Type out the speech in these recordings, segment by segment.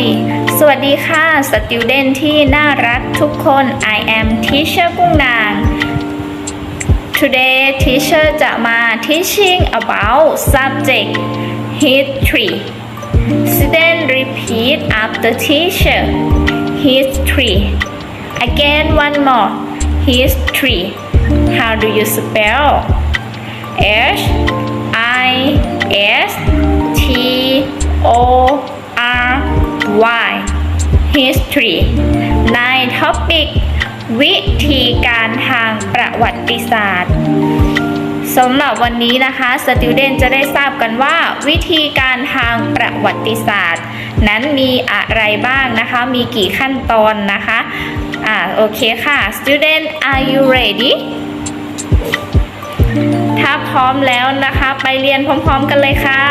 ดีสวัสดีค่ะ student ที่น่ารักทุกคน I am teacher กุ้งนาง Today teacher จะมา teaching about subject history Student repeat after teacher history Again one more history How do you spell H I S T O Y history ใน topic วิธีการทางประวัติศาสตร์สำหรับวันนี้นะคะ student จะได้ทราบกันว่าวิธีการทางประวัติศาสตร์ นั้นมีอะไรบ้างนะคะ มีกี่ขั้นตอนนะคะ อ่าโอเคค่ะ student are you ready ถ้าพร้อมแล้วนะคะ ไปเรียนพร้อมๆกันเลยค่ะ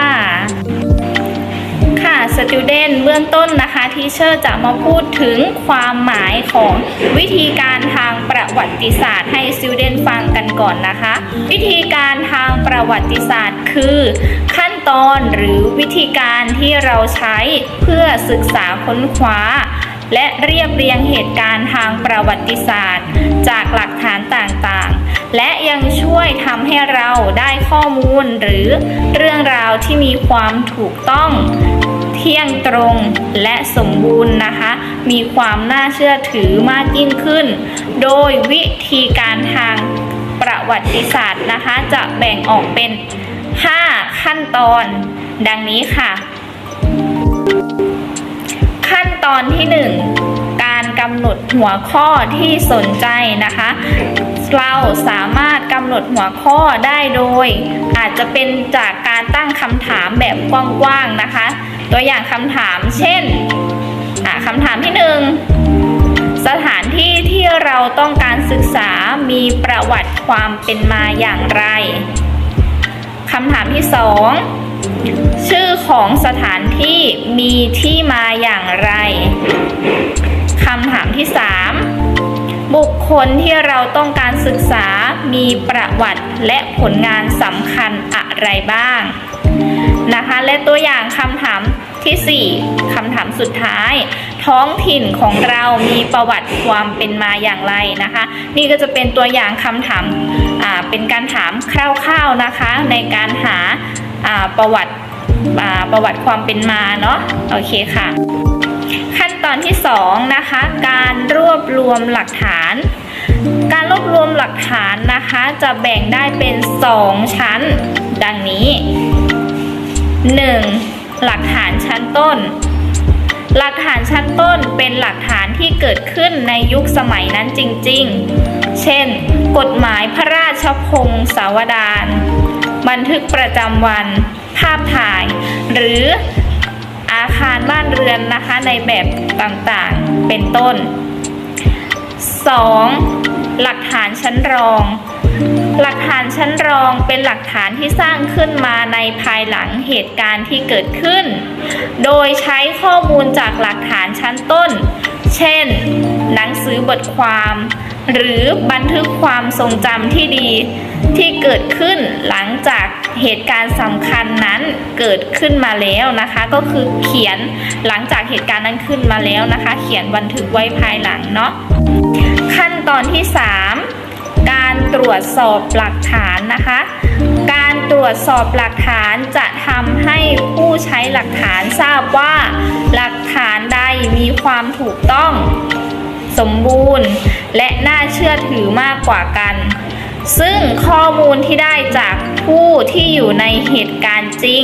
ค่ะ student เบื้องต้นนะคะทีเชอร์จะมาพูดถึงความหมายของวิธีการทางประวัติศาสตร์ให้ student ฟังกันก่อนนะคะ วิธีการทางประวัติศาสตร์คือ ขั้นตอนหรือวิธีการที่เราใช้เพื่อศึกษาค้นคว้าและเรียบเรียงเหตุการณ์ทางประวัติศาสตร์ จากหลักฐานต่างๆ และยังช่วยทำให้เราได้ข้อมูลหรือเรื่องราวที่มีความถูกต้อง ที่ยงตรงและสมบูรณ์นะคะ มีความน่าเชื่อถือมากยิ่งขึ้น โดยวิธีการทางประวัติศาสตร์นะคะ จะแบ่งออกเป็น 5 ขั้นตอน ดังนี้ค่ะ ขั้นตอนที่ 1 การกำหนดหัวข้อที่สนใจนะคะเราสามารถกำหนดหัวข้อได้โดย อาจจะเป็นจากการตั้งคำถามแบบกว้างๆนะคะ ตัวอย่างคำถามเช่นคำถามที่หนึ่งสถานที่ที่เราต้องการศึกษามีประวัติความเป็นมาอย่างไรคำถามที่สองชื่อของสถานที่มีที่มาอย่างไรคำถามที่สามบุคคลที่เราต้องการศึกษามีประวัติและผลงานสำคัญอะไรบ้าง นะคะ และตัวอย่างคำถามทีสี่4คำถามสุดท้าย ท้องถิ่นของเรามีประวัติความเป็นมาอย่างไรนะคะ นี่ก็จะเป็นตัวอย่างคำถามเป็นการถามคร่าวๆนะคะ ในการหาประวัติประวัติความเป็นมาเนาะโอเคค่ะ ขั้นตอนที่ 2 นะคะ การรวบรวมหลักฐานการรวบรวมหลักฐานนะคะจะแบ่งได้เป็น 2 ชั้น ดังนี้ 1. หลักฐานชั้นต้น หลักฐานชั้นต้นเป็นหลักฐานที่เกิดขึ้นในยุคสมัยนั้นจริง ๆ เช่น กฎหมายพระราชพงศาวดารบันทึกประจำวัน ภาพถ่าย หรืออาคารบ้านเรือนนะคะในแบบต่างๆ เป็นต้น 2. หลักฐานชั้นรอง หลักฐานชั้นรองเป็นหลักฐานที่สร้างขึ้นมาในภายหลังเหตุการณ์ที่เกิดขึ้น โดยใช้ข้อมูลจากหลักฐานชั้นต้น เช่น หนังสือบทความ หรือบันทึกความทรงจำที่ดีที่เกิดขึ้นหลังจากเหตุการณ์สำคัญนั้นเกิดขึ้นมาแล้วนะคะ ก็คือเขียนหลังจากเหตุการณ์นั้นขึ้นมาแล้วนะคะ เขียนบันทึกไว้ภายหลังเนาะขั้นตอนที่ 3 การตรวจสอบหลักฐานนะคะ การตรวจสอบหลักฐานจะทำให้ผู้ใช้หลักฐานทราบว่า หลักฐานใดมีความถูกต้อง สมบูรณ์ และน่าเชื่อถือมากกว่ากัน ซึ่งข้อมูลที่ได้จากผู้ที่อยู่ในเหตุการณ์จริง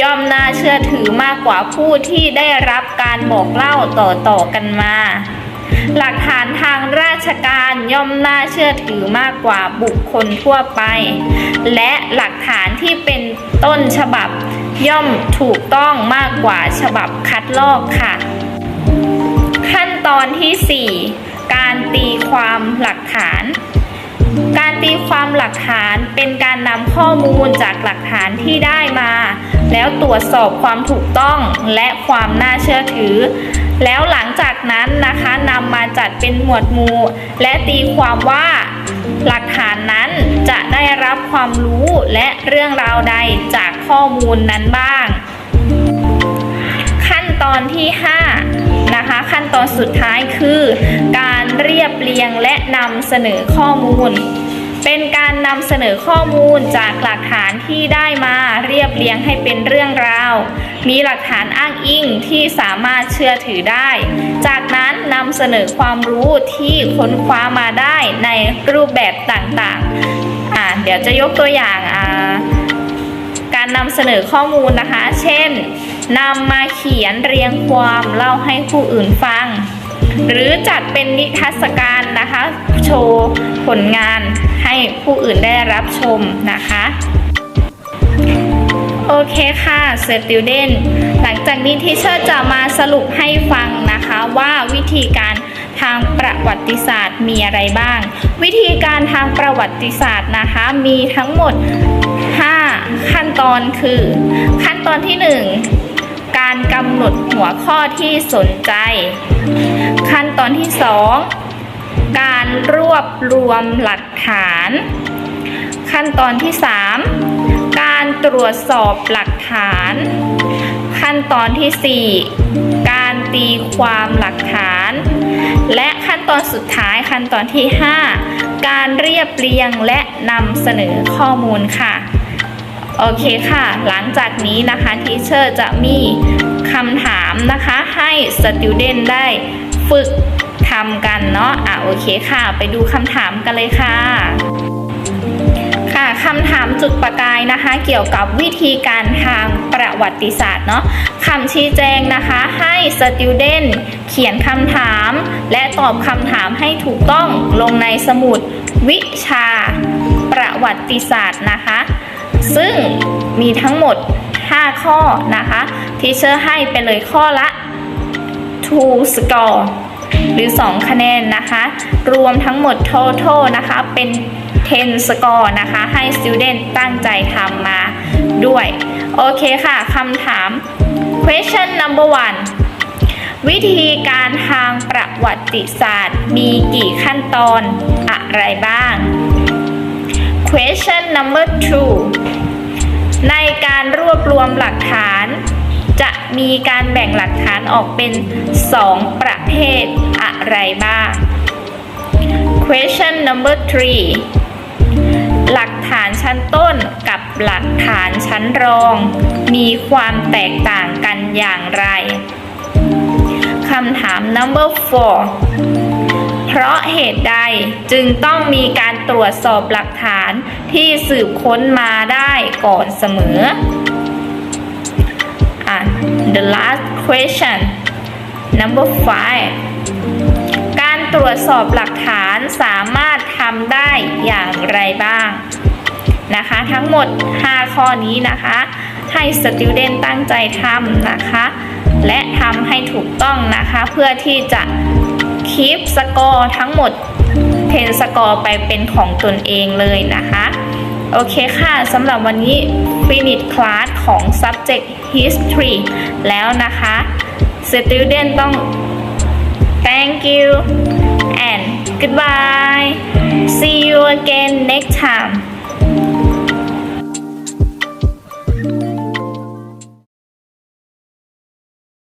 ย่อมน่าเชื่อถือมากกว่าผู้ที่ได้รับการบอกเล่าต่อๆกันมา หลักฐานทางราชการย่อมน่าเชื่อถือมากกว่าบุคคลทั่วไป และหลักฐานที่เป็นต้นฉบับย่อมถูกต้องมากกว่าฉบับคัดลอกค่ะ ขั้นตอนที่ 4 การตีความหลักฐาน การตีความหลักฐานเป็นการนำข้อมูลจากหลักฐานที่ได้มา แล้วตรวจสอบความถูกต้องและความน่าเชื่อถือ แล้วหลังจากนั้นนะคะนำมาจัดเป็นหมวดหมู่ และตีความว่า หลักฐานนั้นจะได้รับความรู้และเรื่องราวใดจากข้อมูลนั้นบ้าง ขั้นตอนที่ 5 นะคะ ขั้นตอนสุดท้ายคือ การเรียบเรียงและนำเสนอข้อมูล เป็นการนำเสนอข้อมูลจากหลักฐานที่ได้มาเรียบเรียงให้เป็นเรื่องราว มีหลักฐานอ้างอิงที่สามารถเชื่อถือได้ จากนั้นนำเสนอความรู้ที่ค้นคว้ามาได้ในรูปแบบต่างๆอ่าเดี๋ยวจะยกตัวอย่างอ่าการนำเสนอข้อมูลนะคะ เช่นนำมาเขียนเรียงความเล่าให้ผู้อื่นฟัง หรือจัดเป็นนิทรรศการนะคะ โชว์ผลงานให้ผู้อื่นได้รับชมนะคะโอเคค่ะเซติวเดนหลังจากนี้ที่เชอร์จะมาสรุปให้ฟังนะคะว่าวิธีการทางประวัติศาสตร์มีอะไรบ้าง วิธีการทางประวัติศาสตร์นะคะมีทั้งหมด 5 ขั้นตอนคือ ขั้นตอนที่ 1 การกำหนดหัวข้อที่สนใจ ขั้นตอนที่ 2 การรวบรวมหลักฐาน ขั้นตอนที่ 3 การตรวจสอบหลักฐาน ขั้นตอนที่ 4 การตีความหลักฐาน และขั้นตอนสุดท้ายขั้นตอนที่ 5 การเรียบเรียงและนำเสนอข้อมูลค่ะ โอเคค่ะ หลังจากนี้นะคะทีเชอร์จะมีคำถามนะคะให้สติวเดนได้ฝึกทำกันเนาะอะโอเคค่ะ ไปดูคำถามกันเลยค่ะ ค่ะคำถามจุดประกายนะคะ เกี่ยวกับวิธีการทางประวัติศาสตร์เนาะคำชี้แจงนะคะให้สติวเดนเขียนคำถาม และตอบคำถามให้ถูกต้องลงในสมุดวิชาประวัติศาสตร์นะคะ ซึ่งมีทั้งหมด 5 ข้อนะคะทีเชอร์ให้ไปเลยข้อละ2 score หรือ 2 คะแนนนะคะ รวมทั้งหมด total นะคะ เป็น 10 score นะคะ ให้ student ตั้งใจทำมาด้วย โอเคค่ะคำถาม question number one วิธีการทางประวัติศาสตร์มีกี่ขั้นตอนอะไรบ้าง question number two ในการรวบรวมหลักฐาน จะมีการแบ่งหลักฐานออกเป็น 2 ประเภทอะไรบ้าง question number three หลักฐานชั้นต้นกับหลักฐานชั้นรอง มีความแตกต่างกันอย่างไรคำถาม number four เพราะเหตุใดจึงต้องมีการตรวจสอบหลักฐานที่สืบค้นมาได้ ก่อนเสมออะ the last question number five การตรวจสอบหลักฐานสามารถทำได้อย่างไรบ้างนะคะ ทั้งหมด 5 ข้อนี้นะคะ ให้ student ตั้งใจทำนะคะ และทำให้ถูกต้องนะคะ เพื่อที่จะคีปสกอร์ทั้งหมด10สกอร์ไปเป็นของตนเองเลยนะคะ โอเคค่ะสำหรับวันนี้ finish class ของ subject history แล้วนะคะ student ต้อง thank you and goodbye see you again next time